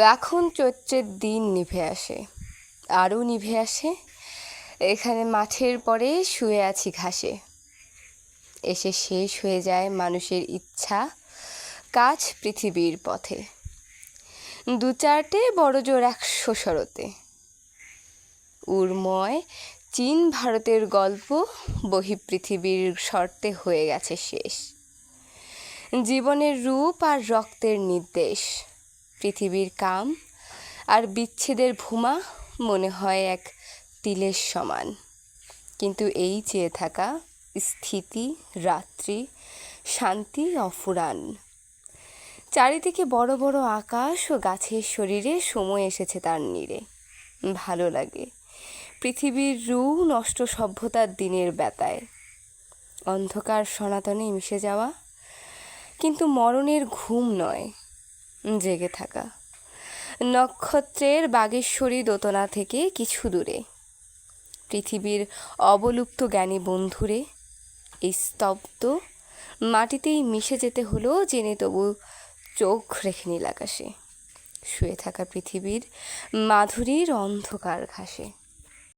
এখন চৈত্রের দিন নিভে আসে। আরও নিভে আসে। এখানে মাঠের পরে শুয়ে আছি ঘাসে। এসে শেষ হয়ে যায় মানুষের ইচ্ছা, কাজ পৃথিবীর পথে। দু চারটে বড় জোর একশো শরতে উর্ময়, চীন ভারতের গল্প বহি পৃথিবীর শর্তে হয়ে গেছে শেষ। জীবনের রূপ আর রক্তের নির্দেশ। পৃথিবীর কাম আর বিচ্ছেদের ভুমা মনে হয় এক তিলের সমান। কিন্তু এই চেয়ে থাকা স্থিতি, রাত্রি, শান্তি অফুরান। চারিদিকে বড় বড় আকাশ ও গাছের শরীরে সময় এসেছে তার নীড়ে ভালো লাগে। পৃথিবীর রু নষ্ট সভ্যতার দিনের বেতায়। অন্ধকার সনাতনে মিশে যাওয়া। কিন্তু মরণের ঘুম নয়। জেগে থাকা। নক্ষত্রের বাগেশ্বরী দোতনা থেকে কিছু দূরে। পৃথিবীর অবলুপ্ত জ্ঞানী বন্ধুরে, এই স্তব্ধ মাটিতেই মিশে যেতে হলো জেনে তবু চোখ রেখে নীল আকাশে। শুয়ে থাকা পৃথিবীর মাধুরীর অন্ধকার ঘাসে।